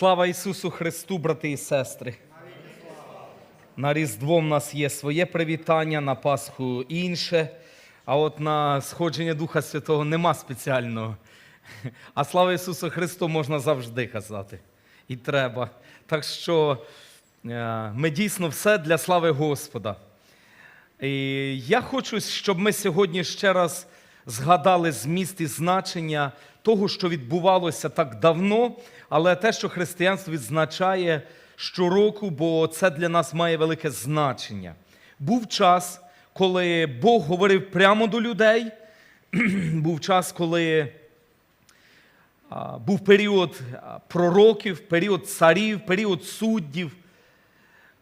Слава Ісусу Христу, брати і сестри! На Різдво в нас є своє привітання, на Пасху інше, а от на сходження Духа Святого нема спеціального. А слава Ісусу Христу можна завжди казати. І треба. Так що е, ми дійсно все для слави Господа. І я хочу, щоб ми сьогодні ще раз згадали зміст і значення того, що відбувалося так давно, але те, що християнство відзначає щороку, бо це для нас має велике значення. Був час, коли Бог говорив прямо до людей, був час, коли був період пророків, період царів, період суддів,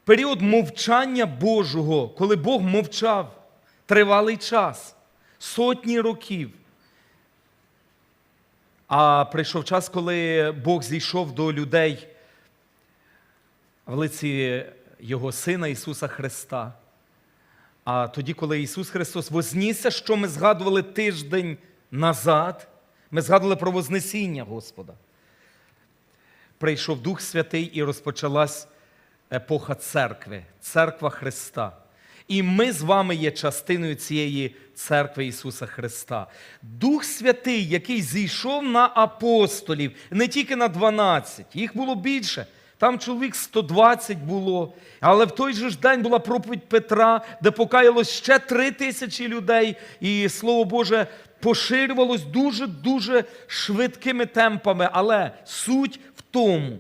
період мовчання Божого, коли Бог мовчав тривалий час, сотні років. А прийшов час, коли Бог зійшов до людей в лиці Його Сина Ісуса Христа. А тоді, коли Ісус Христос вознісся, що ми згадували тиждень назад, ми згадували про Вознесіння Господа. Прийшов Дух Святий і розпочалась епоха церкви, церква Христа. І ми з вами є частиною цієї церкви Ісуса Христа. Дух Святий, який зійшов на апостолів, не тільки на 12, їх було більше. Там чоловік 120 було. Але в той же ж день була проповідь Петра, де покаялось ще три тисячі людей, і Слово Боже поширювалось дуже-дуже швидкими темпами. Але суть в тому,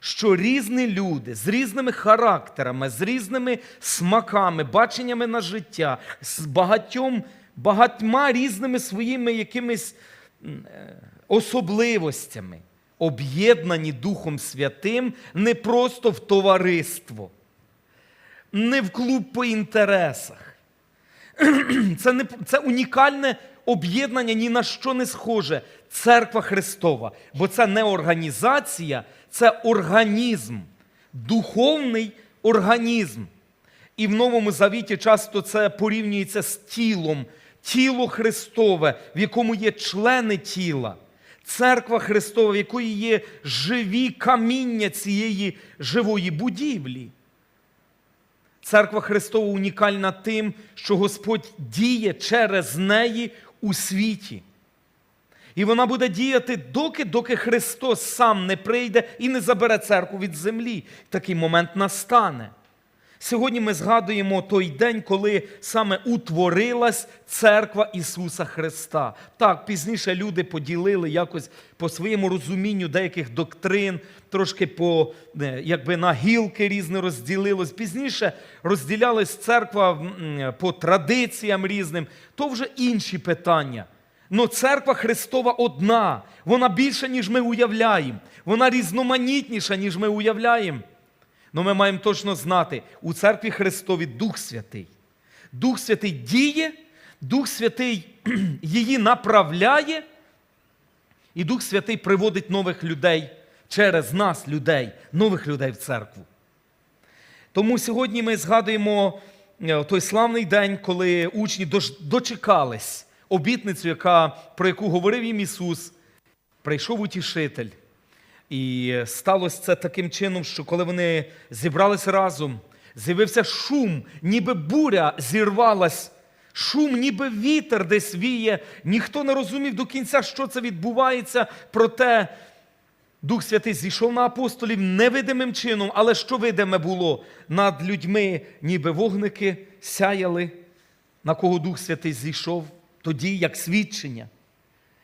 що різні люди з різними характерами, з різними смаками, баченнями на життя, з багатьом, багатьма різними своїми якимись е, особливостями, об'єднані Духом Святим не просто в товариство, не в клуб по інтересах. Це, не, це унікальне об'єднання ні на що не схоже. Церква Христова. Бо це не організація, це організм, духовний організм. І в Новому Завіті часто це порівнюється з тілом, тіло Христове, в якому є члени тіла. Церква Христова, в якої є живі каміння цієї живої будівлі. Церква Христова унікальна тим, що Господь діє через неї у світі. І вона буде діяти доки, доки Христос сам не прийде і не забере церкву від землі. Такий момент настане. Сьогодні ми згадуємо той день, коли саме утворилась церква Ісуса Христа. Так, пізніше люди поділили якось по своєму розумінню деяких доктрин, трошки по е, якби на гілки різне розділилось. Пізніше розділялась церква по традиціям різним. То вже інші питання. Но церква Христова одна, вона більша, ніж ми уявляємо. Вона різноманітніша, ніж ми уявляємо. Но ми маємо точно знати, у церкві Христові Дух Святий. Дух Святий діє, Дух Святий її направляє, і Дух Святий приводить нових людей через нас, людей, нових людей в церкву. Тому сьогодні ми згадуємо е, той славний день, коли учні дочекались обітницю, яка, про яку говорив їм Ісус. Прийшов утішитель. І сталося це таким чином, що коли вони зібралися разом, з'явився шум, ніби буря зірвалась, шум, ніби вітер десь віє. Ніхто не розумів до кінця, що це відбувається. Проте Дух Святий зійшов на апостолів невидимим чином, але що видиме було над людьми, ніби вогники сяяли, на кого Дух Святий зійшов, тоді як свідчення.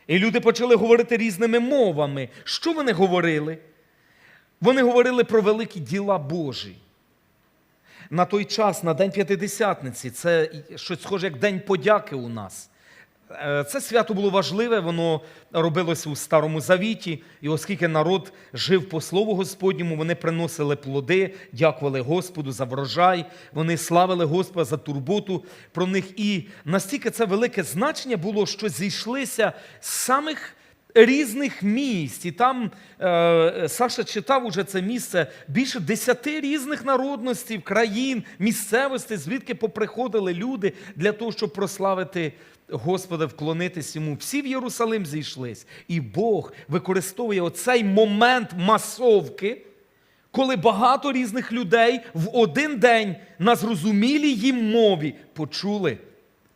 І люди почали говорити різними мовами. Що вони говорили? Вони говорили про великі діла Божі. На той час, на День П'ятидесятниці, це щось схоже як День подяки у нас. Е, Це свято було важливе, воно робилося у Старому Завіті, і оскільки народ жив по Слову Господньому, вони приносили плоди, дякували Господу за врожай, вони славили Господа за турботу про них. І настільки це велике значення було, що зійшлися з самих різних місць. І там е, Саша читав уже це місце більше десяти різних народностей, країн, місцевостей, звідки поприходили люди для того, щоб прославити Господа, вклонитись йому. Всі в Єрусалим зійшлись. І Бог використовує оцей момент масовки, коли багато різних людей в один день на зрозумілій їм мові почули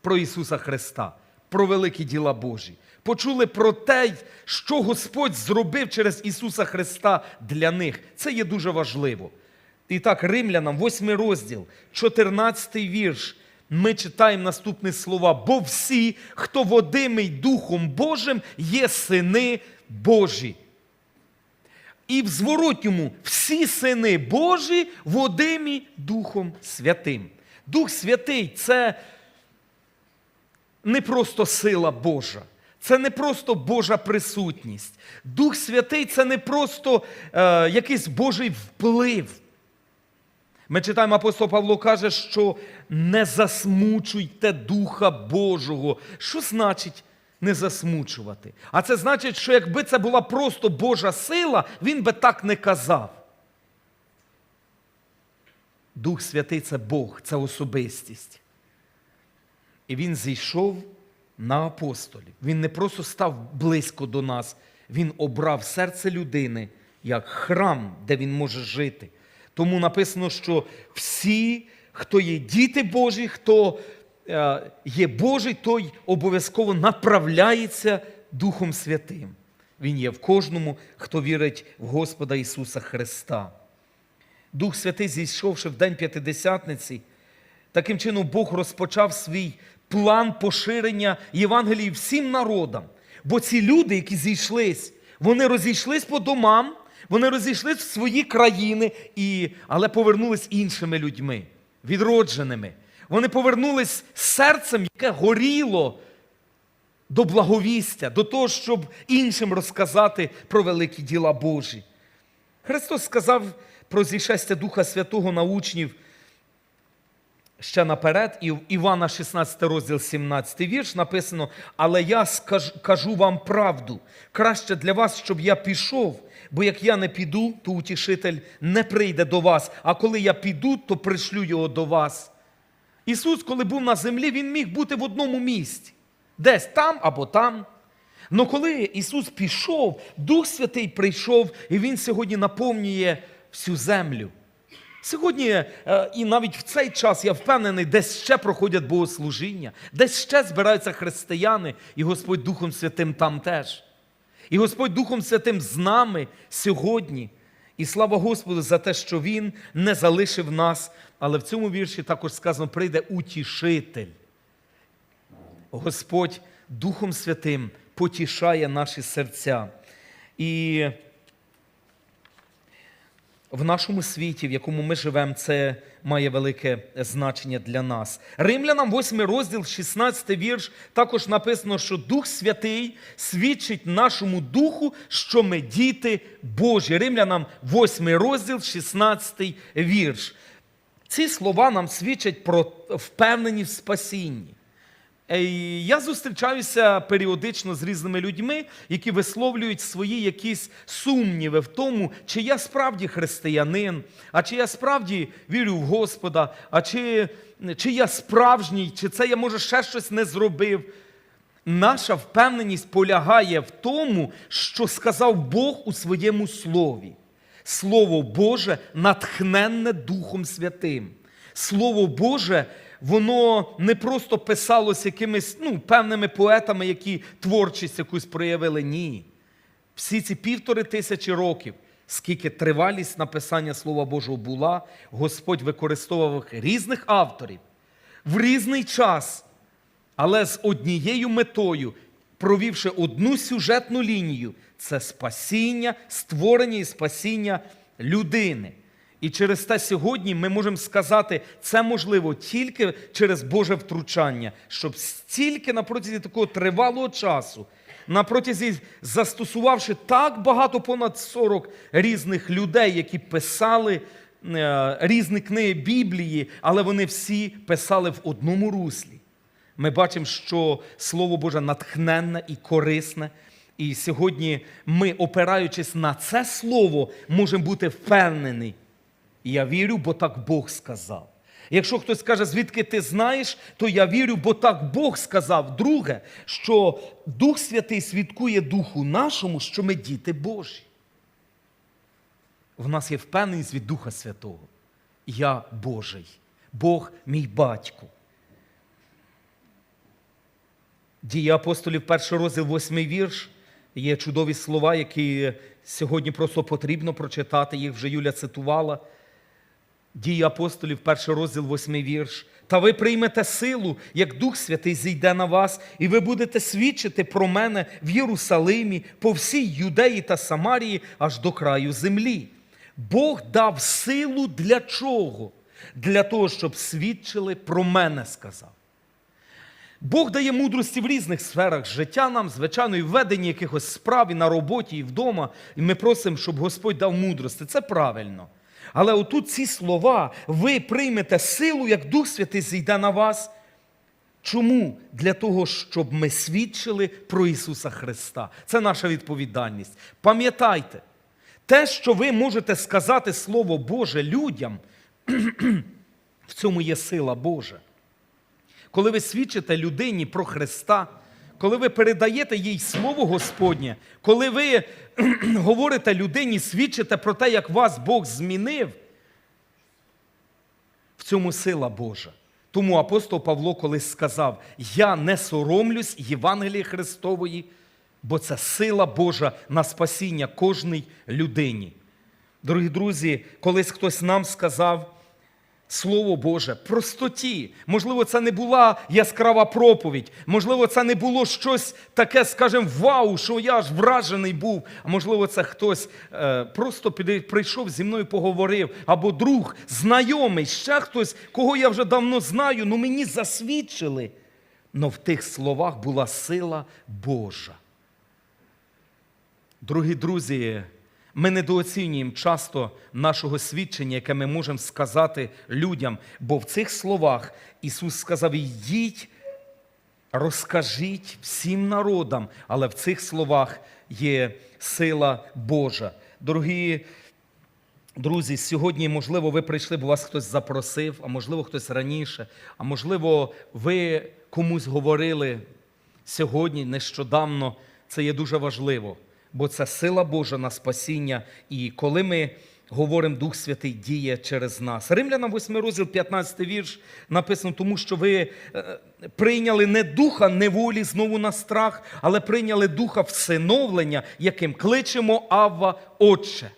про Ісуса Христа, про великі діла Божі. Почули про те, що Господь зробив через Ісуса Христа для них. Це є дуже важливо. І так, римлянам, 8 розділ, 14 вірш. Ми читаємо наступні слова. Бо всі, хто водимий Духом Божим, є сини Божі. І в зворотньому всі сини Божі водимі Духом Святим. Дух Святий це не просто сила Божа, це не просто Божа присутність. Дух Святий це не просто е, якийсь Божий вплив. Ми читаємо, апостол Павло каже, що не засмучуйте Духа Божого. Що значить не засмучувати? А це значить, що якби це була просто Божа сила, він би так не казав. Дух Святий це Бог, це особистість. І він зійшов на апостолів. Він не просто став близько до нас, він обрав серце людини як храм, де він може жити. Тому написано, що всі, хто є діти Божі, хто е, є Божий, той обов'язково направляється Духом Святим. Він є в кожному, хто вірить в Господа Ісуса Христа. Дух Святий, зійшовши в день П'ятидесятниці, таким чином Бог розпочав свій план поширення Євангелії всім народам. Бо ці люди, які зійшлись, вони розійшлись по домам, вони розійшлись в свої країни, і, але повернулись іншими людьми, відродженими. Вони повернулись серцем, яке горіло до благовістя, до того, щоб іншим розказати про великі діла Божі. Христос сказав про зійшестя Духа Святого на учнів ще наперед, і в Івана 16 розділ 17 вірш написано: Але я скаж, кажу вам правду, краще для вас, щоб я пішов, бо як я не піду, то утішитель не прийде до вас, а коли я піду, то пришлю його до вас. Ісус, коли був на землі, Він міг бути в одному місці, десь там або там. Но коли Ісус пішов, Дух Святий прийшов, і Він сьогодні наповнює всю землю. Сьогодні, е, і навіть в цей час, я впевнений, десь ще проходять богослужіння, десь ще збираються християни, і Господь Духом Святим там теж. І Господь Духом Святим з нами сьогодні. І слава Господу за те, що Він не залишив нас. Але в цьому вірші також сказано: прийде утішитель. Господь Духом Святим потішає наші серця. І в нашому світі, в якому ми живемо, це має велике значення для нас. Римлянам 8 розділ, 16 вірш, також написано, що Дух Святий свідчить нашому духу, що ми діти Божі. Римлянам 8 розділ, 16 вірш. Ці слова нам свідчать про впевненість в спасінні. Е, Я зустрічаюся періодично з різними людьми, які висловлюють свої якісь сумніви в тому, чи я справді християнин, а чи я справді вірю в Господа, а чи, чи я справжній, чи це я може ще щось не зробив. Наша впевненість полягає в тому, що сказав Бог у своєму слові. Слово Боже натхненне Духом Святим. Слово Боже, воно не просто писалось якимись ну, певними поетами, які творчість якусь проявили. Ні. Всі ці півтори тисячі років, скільки тривалість написання Слова Божого була, Господь використовував різних авторів в різний час, але з однією метою, провівши одну сюжетну лінію, це спасіння, створення і спасіння людини. І через те сьогодні ми можемо сказати, це можливо тільки через Боже втручання, щоб стільки на протязі такого тривалого часу, на протязі застосувавши так багато понад 40 різних людей, які писали е, різні книги Біблії, але вони всі писали в одному руслі. Ми бачимо, що Слово Боже натхненне і корисне. І сьогодні ми, опираючись на це слово, можемо бути впевнені. Я вірю, бо так Бог сказав. Якщо хтось каже, звідки ти знаєш, то я вірю, бо так Бог сказав. Друге, що Дух Святий свідкує Духу нашому, що ми діти Божі. В нас є впевненість від Духа Святого. Я Божий, Бог мій батько. Дії апостолів, перший розділ, восьмий вірш. Є чудові слова, які сьогодні просто потрібно прочитати. Їх вже Юля цитувала. Дії апостолів, перший розділ, восьмий вірш. Та ви приймете силу, як Дух Святий зійде на вас, і ви будете свідчити про мене в Єрусалимі, по всій Юдеї та Самарії, аж до краю землі. Бог дав силу для чого? Для того, щоб свідчили про мене, сказав. Бог дає мудрості в різних сферах життя нам, звичайно, і в веденні якихось справ, і на роботі, і вдома. І ми просимо, щоб Господь дав мудрості. Це правильно. Але отут ці слова, ви приймете силу, як Дух Святий зійде на вас. Чому? Для того, щоб ми свідчили про Ісуса Христа. Це наша відповідальність. Пам'ятайте, те, що ви можете сказати Слово Боже людям, в цьому є сила Божа. Коли ви свідчите людині про Христа, коли ви передаєте їй Слово Господнє, коли ви говорите людині, свідчите про те, як вас Бог змінив, в цьому сила Божа. Тому апостол Павло колись сказав: Я не соромлюсь Євангелії Христової, бо це сила Божа на спасіння кожній людині. Дорогі друзі, колись хтось нам сказав, Слово Боже, простоті. Можливо, це не була яскрава проповідь, можливо, це не було щось таке, скажімо, вау, що я аж вражений був. А можливо, це хтось е, просто прийшов зі мною поговорив, або друг, знайомий, ще хтось, кого я вже давно знаю, ну мені засвідчили. Но в тих словах була сила Божа. Дорогі друзі, ми недооцінюємо часто нашого свідчення, яке ми можемо сказати людям, бо в цих словах Ісус сказав: йдіть, розкажіть всім народам, але в цих словах є сила Божа. Дорогі Друзі, сьогодні, можливо, ви прийшли, бо вас хтось запросив, а можливо, хтось раніше, а можливо, ви комусь говорили сьогодні, нещодавно. Це є дуже важливо, бо це сила Божа на спасіння. І коли ми говоримо, Дух Святий діє через нас. Римлянам 8 розділ, 15 вірш написано, тому що ви е, прийняли не духа неволі знову на страх, але прийняли духа всиновлення, яким кличемо Авва Отче.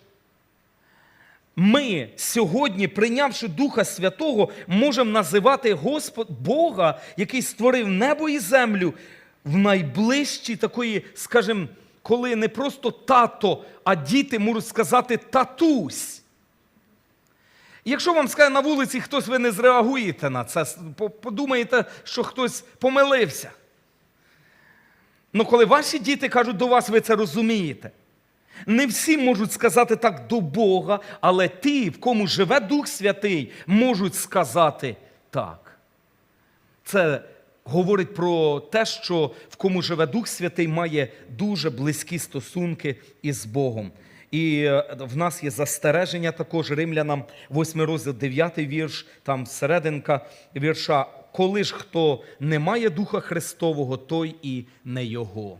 Ми сьогодні, прийнявши Духа Святого, можемо називати Господ Бога, який створив небо і землю в найближчій такої, скажімо, коли не просто тато, а діти можуть сказати татусь. Якщо вам скаже на вулиці хтось, ви не зреагуєте на це, по- подумаєте, що хтось помилився. Ну, коли ваші діти кажуть до вас, ви це розумієте. Не всі можуть сказати так до Бога, але ті, в кому живе Дух Святий, можуть сказати так. Це говорить про те, що в кому живе Дух Святий, має дуже близькі стосунки із Богом. І е, в нас є застереження також римлянам, 8 розділ, 9 вірш, там серединка вірша. Коли ж хто не має Духа Христового, той і не його.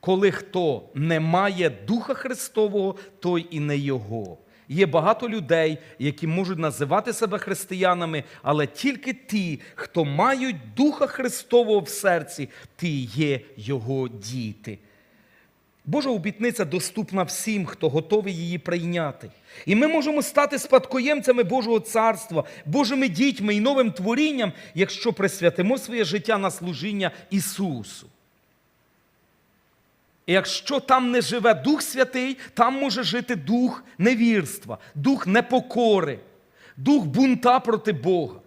Коли хто не має Духа Христового, той і не його. Є багато людей, які можуть називати себе християнами, але тільки ті, хто мають Духа Христового в серці, ті є його діти. Божа обітниця доступна всім, хто готовий її прийняти. І ми можемо стати спадкоємцями Божого царства, Божими дітьми і новим творінням, якщо присвятимо своє життя на служіння Ісусу. І якщо там не живе Дух Святий, там може жити дух невірства, дух непокори, дух бунта проти Бога.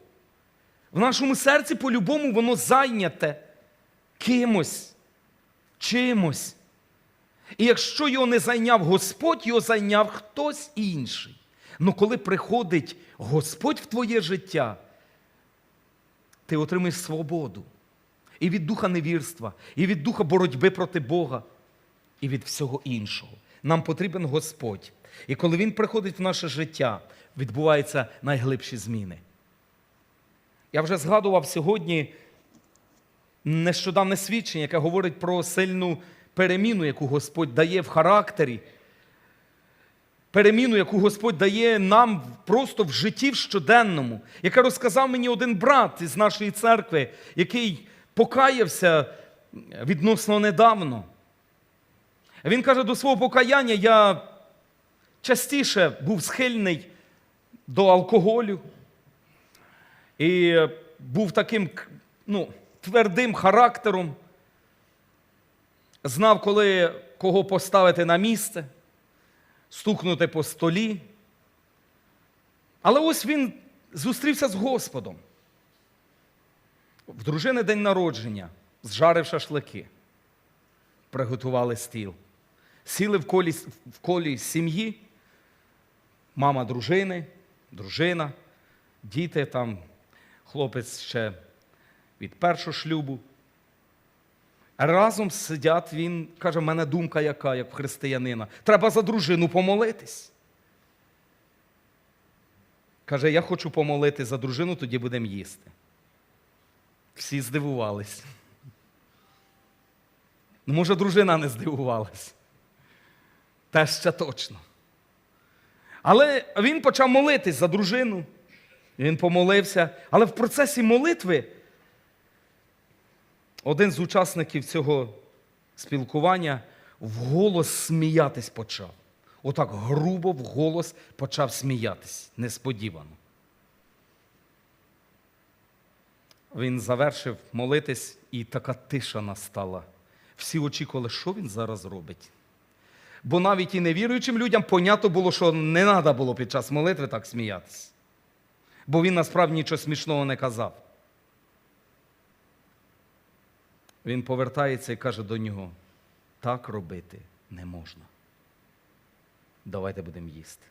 В нашому серці по-любому воно зайняте кимось, чимось. І якщо його не зайняв Господь, його зайняв хтось інший. Ну коли приходить Господь в твоє життя, ти отримаєш свободу. І від духа невірства, і від духа боротьби проти Бога. І від всього іншого. Нам потрібен Господь. І коли Він приходить в наше життя, відбуваються найглибші зміни. Я вже згадував сьогодні нещодавне свідчення, яке говорить про сильну переміну, яку Господь дає в характері, переміну, яку Господь дає нам просто в житті в щоденному, яке розказав мені один брат із нашої церкви, який покаявся відносно недавно. Він каже, до свого покаяння я частіше був схильний до алкоголю і був таким ну, твердим характером, знав, коли кого поставити на місце, стукнути по столі. Але ось він зустрівся з Господом. В дружини день народження, зжарив шашлики, приготували стіл. Сіли в колі, в колі сім'ї, мама дружини, дружина, діти, там хлопець ще від першого шлюбу. Разом сидять, він каже, в мене думка яка, як християнина. Треба за дружину помолитись. Каже, я хочу помолити за дружину, тоді будемо їсти. Всі здивувались. Ну, може, дружина не здивувалась. Те ще точно. Але він почав молитись за дружину. Він помолився. Але в процесі молитви один з учасників цього спілкування вголос сміятись почав. Отак грубо вголос почав сміятись несподівано. Він завершив молитись, і така тиша настала. Всі очікували, що він зараз робить. Бо навіть і невіруючим людям понятно було, що не треба було під час молитви так сміятись. Бо він насправді нічого смішного не казав. Він повертається і каже до нього: так робити не можна. Давайте будемо їсти.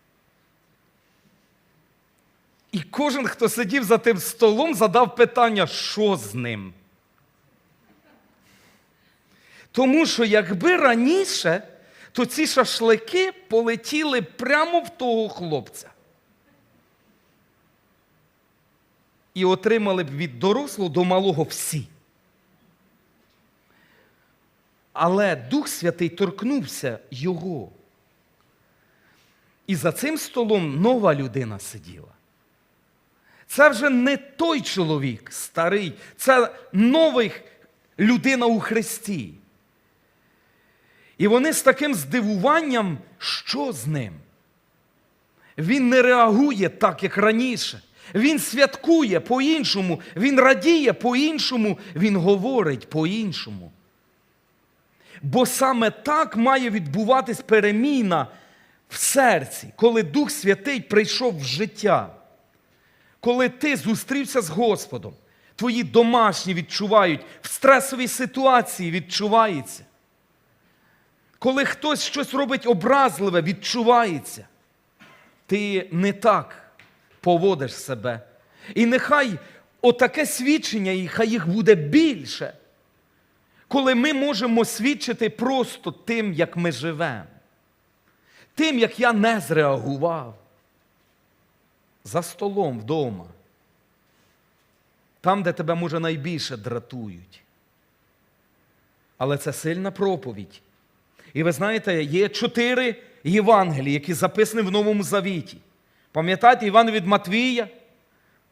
І кожен, хто сидів за тим столом, задав питання, що з ним. Тому що якби раніше, то ці шашлики полетіли прямо в того хлопця. І отримали б від дорослого до малого всі. Але Дух Святий торкнувся його. І за цим столом нова людина сиділа. Це вже не той чоловік старий, це новий людина у Христі. І вони з таким здивуванням, що з ним? Він не реагує так, як раніше. Він святкує по-іншому, він радіє по-іншому, він говорить по-іншому. Бо саме так має відбуватись переміна в серці, коли Дух Святий прийшов в життя. Коли ти зустрівся з Господом, твої домашні відчувають, в стресовій ситуації відчувається. Коли хтось щось робить образливе, відчувається. Ти не так поводиш себе. І нехай отаке свідчення, і хай їх буде більше, коли ми можемо свідчити просто тим, як ми живемо, тим, як я не зреагував за столом вдома, там, де тебе, може, найбільше дратують. Але це сильна проповідь. І ви знаєте, є чотири Євангелії, які записані в Новому Завіті. Пам'ятаєте, Іван від Матвія,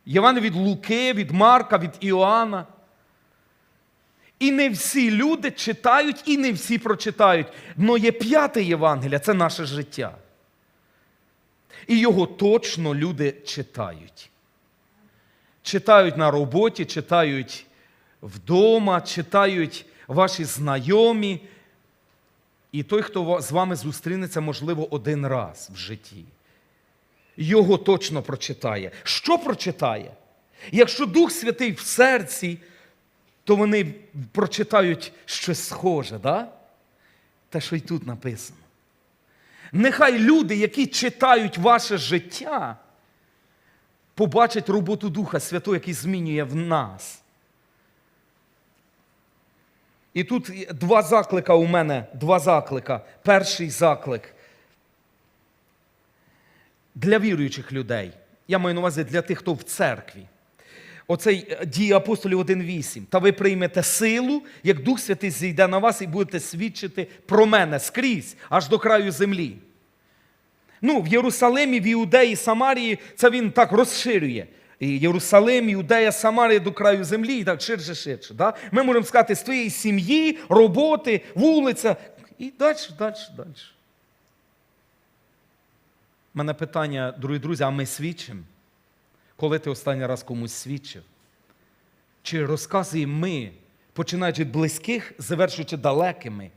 Іван від Луки, від Марка, від Іоанна. І не всі люди читають, і не всі прочитають. Но є п'яте Євангелія це наше життя. І його точно люди читають. Читають на роботі, читають вдома, читають ваші знайомі. І той, хто з вами зустрінеться, можливо, один раз в житті. Його точно прочитає. Що прочитає? Якщо Дух Святий в серці, то вони прочитають щось схоже, да? те, що й тут написано. Нехай люди, які читають ваше життя, побачать роботу Духа Святого, який змінює в нас. І тут два заклика у мене, два заклика. Перший заклик для віруючих людей. Я маю на увазі для тих, хто в церкві. Оцей е, дії апостолів 1.8. Та ви приймете силу, як Дух Святий зійде на вас і будете свідчити про мене скрізь, аж до краю землі. Ну, в Єрусалимі, в Іудеї, Самарії це він так розширює. Єрусалим, Іудея, Самарія до краю землі, і так ширше, ширше. Да? Ми можемо сказати з твоєї сім'ї, роботи, вулиця. І далі, далі, далі. У мене питання, дорогі друзі, а ми свідчимо? Коли ти останній раз комусь свідчив? Чи розказуємо ми, починаючи від близьких, завершуючи далекими?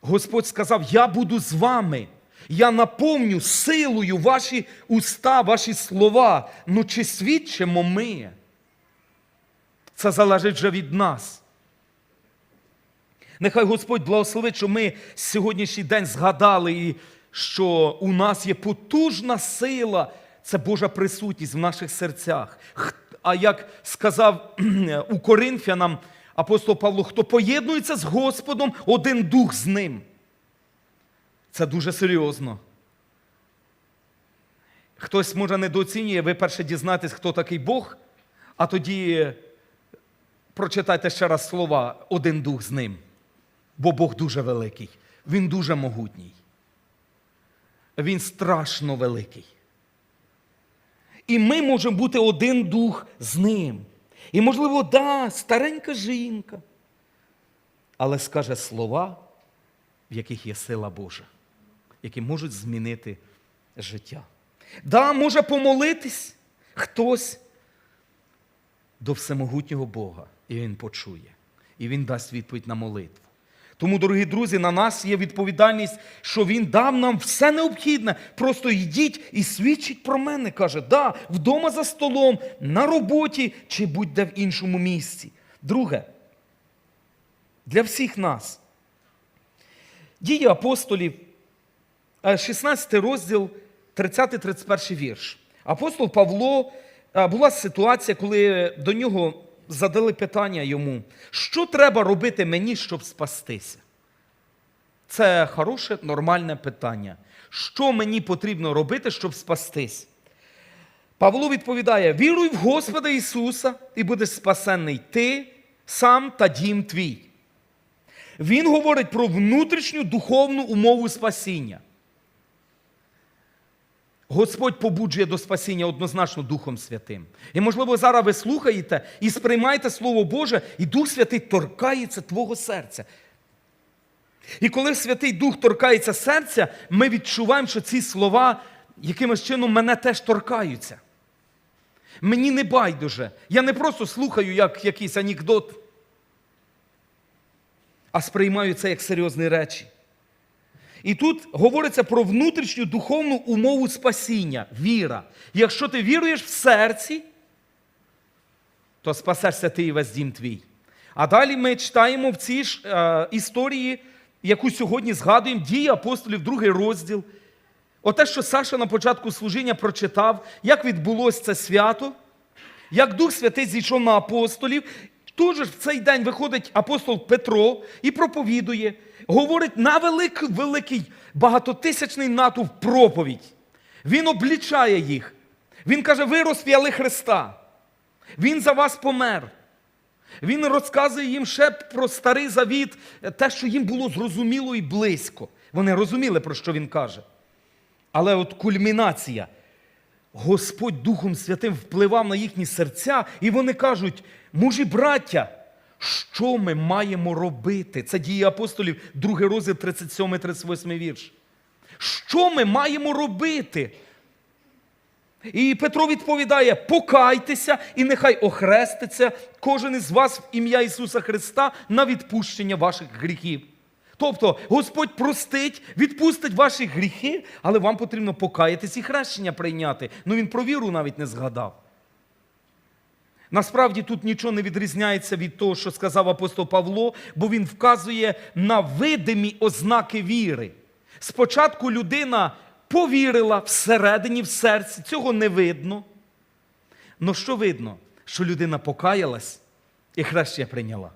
Господь сказав: Я буду з вами. Я наповню силою ваші уста, ваші слова. Ну чи свідчимо ми? Це залежить вже від нас. Нехай Господь благословить, що ми сьогоднішній день згадали, і що у нас є потужна сила, це Божа присутність в наших серцях. А як сказав у Коринфянам апостол Павло, хто поєднується з Господом, один дух з ним. Це дуже серйозно. Хтось може недооцінює, ви перше дізнаєтесь, хто такий Бог, а тоді прочитайте ще раз слова один дух з ним. Бо Бог дуже великий, Він дуже могутній. Він страшно великий. І ми можемо бути один дух з ним. І, можливо, да, старенька жінка, але скаже слова, в яких є сила Божа, які можуть змінити життя. Да, може помолитись хтось до всемогутнього Бога, і Він почує, і Він дасть відповідь на молитву. Тому, дорогі друзі, на нас є відповідальність, що Він дав нам все необхідне. Просто йдіть і свідчіть про мене. Каже, да, вдома за столом, на роботі чи будь-де в іншому місці. Друге, для всіх нас. Дії апостолів, 16 розділ, 30-31 вірш. Апостол Павло, е, була ситуація, коли до нього задали питання йому, що треба робити мені, щоб спастися? Це хороше, нормальне питання. Що мені потрібно робити, щоб спастись? Павло відповідає: віруй в Господа Ісуса, і будеш спасенний ти, сам та дім твій. Він говорить про внутрішню духовну умову спасіння. Господь побуджує до спасіння однозначно Духом Святим. І, можливо, зараз ви слухаєте і сприймаєте Слово Боже, і Дух Святий торкається твого серця. І коли Святий Дух торкається серця, ми відчуваємо, що ці слова якимось чином мене теж торкаються. Мені не байдуже. Я не просто слухаю як якийсь анекдот, а сприймаю це як серйозні речі. І тут говориться про внутрішню духовну умову спасіння, віра. Якщо ти віруєш в серці, то спасешся ти і весь дім твій. А далі ми читаємо в цій ж е, історії, яку сьогодні згадуємо, дії апостолів, другий розділ. Оте, що Саша на початку служіння прочитав, як відбулося це свято, як Дух Святий зійшов на апостолів. Тут в цей день виходить апостол Петро і проповідує, говорить на великий, великий багатотисячний натовп проповідь. Він облічає їх. Він каже: ви розп'яли Христа. Він за вас помер. Він розказує їм ще про старий завіт, те, що їм було зрозуміло і близько. Вони розуміли, про що він каже. Але от кульмінація. Господь Духом Святим впливав на їхні серця, і вони кажуть: мужі браття, що ми маємо робити? Це дії апостолів, 2 розділ, 37-38 вірш. Що ми маємо робити? І Петро відповідає: покайтеся, і нехай охреститься кожен із вас в ім'я Ісуса Христа на відпущення ваших гріхів. Тобто Господь простить, відпустить ваші гріхи, але вам потрібно покаятись і хрещення прийняти. Ну він про віру навіть не згадав. Насправді тут нічого не відрізняється від того, що сказав апостол Павло, бо він вказує на видимі ознаки віри. Спочатку людина повірила всередині, в серці, цього не видно. Ну що видно? Що людина покаялась і хрещення прийняла.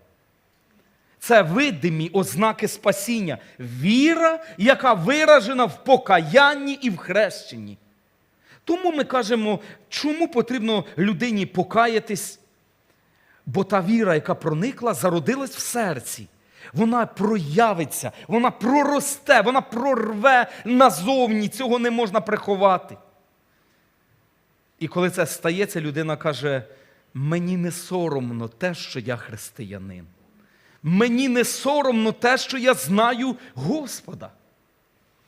Це видимі ознаки спасіння. Віра, яка виражена в покаянні і в хрещенні. Тому ми кажемо, чому потрібно людині покаятись? Бо та віра, яка проникла, зародилась в серці. Вона проявиться, вона проросте, вона прорве назовні, цього не можна приховати. І коли це стається, людина каже: мені не соромно те, що я християнин. Мені не соромно те, що я знаю Господа.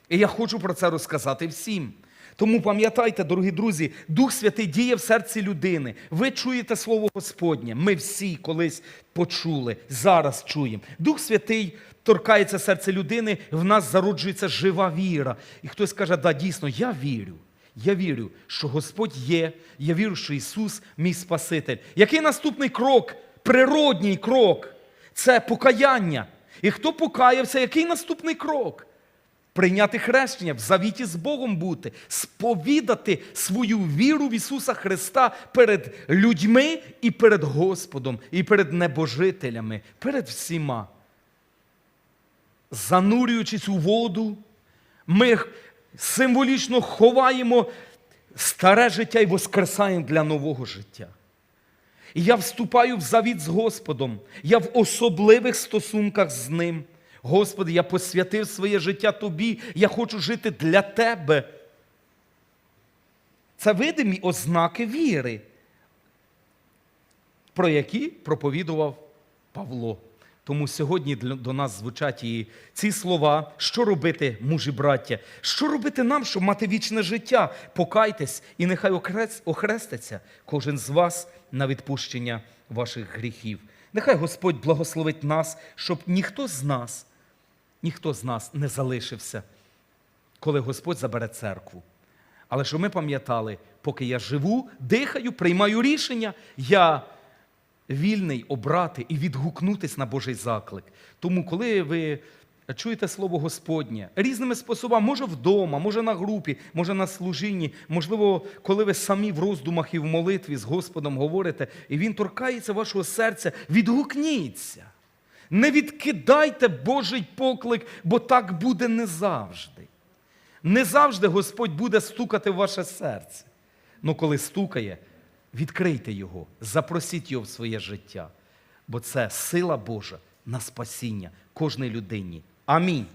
І я хочу про це розказати всім. Тому пам'ятайте, дорогі друзі, Дух Святий діє в серці людини. Ви чуєте Слово Господнє. Ми всі колись почули, зараз чуємо. Дух Святий торкається серця людини, в нас зароджується жива віра. І хтось каже, да, дійсно, я вірю. Я вірю, що Господь є, я вірю, що Ісус мій Спаситель. Який наступний крок? Природній крок це покаяння. І хто покаявся, який наступний крок? Прийняти хрещення, в завіті з Богом бути, сповідати свою віру в Ісуса Христа перед людьми і перед Господом, і перед небожителями, перед всіма. Занурюючись у воду, ми символічно ховаємо старе життя і воскресаємо для нового життя. І я вступаю в завіт з Господом. Я в особливих стосунках з Ним. Господи, я посвятив своє життя Тобі. Я хочу жити для Тебе. Це видимі ознаки віри, про які проповідував Павло. Тому сьогодні до нас звучать і ці слова, що робити, мужі браття, що робити нам, щоб мати вічне життя. Покайтесь, і нехай охрест- охреститься кожен з вас на відпущення ваших гріхів. Нехай Господь благословить нас, щоб ніхто з нас, ніхто з нас не залишився, коли Господь забере церкву. Але щоб ми пам'ятали, поки я живу, дихаю, приймаю рішення, я вільний обрати і відгукнутись на Божий заклик. Тому, коли ви чуєте слово Господнє різними способами, може вдома, може на групі, може на служінні, можливо, коли ви самі в роздумах і в молитві з Господом говорите, і Він торкається вашого серця, відгукніться. Не відкидайте Божий поклик, бо так буде не завжди. Не завжди Господь буде стукати в ваше серце. Ну коли стукає, відкрийте його, запросіть його в своє життя, бо це сила Божа на спасіння кожної людині. Амінь.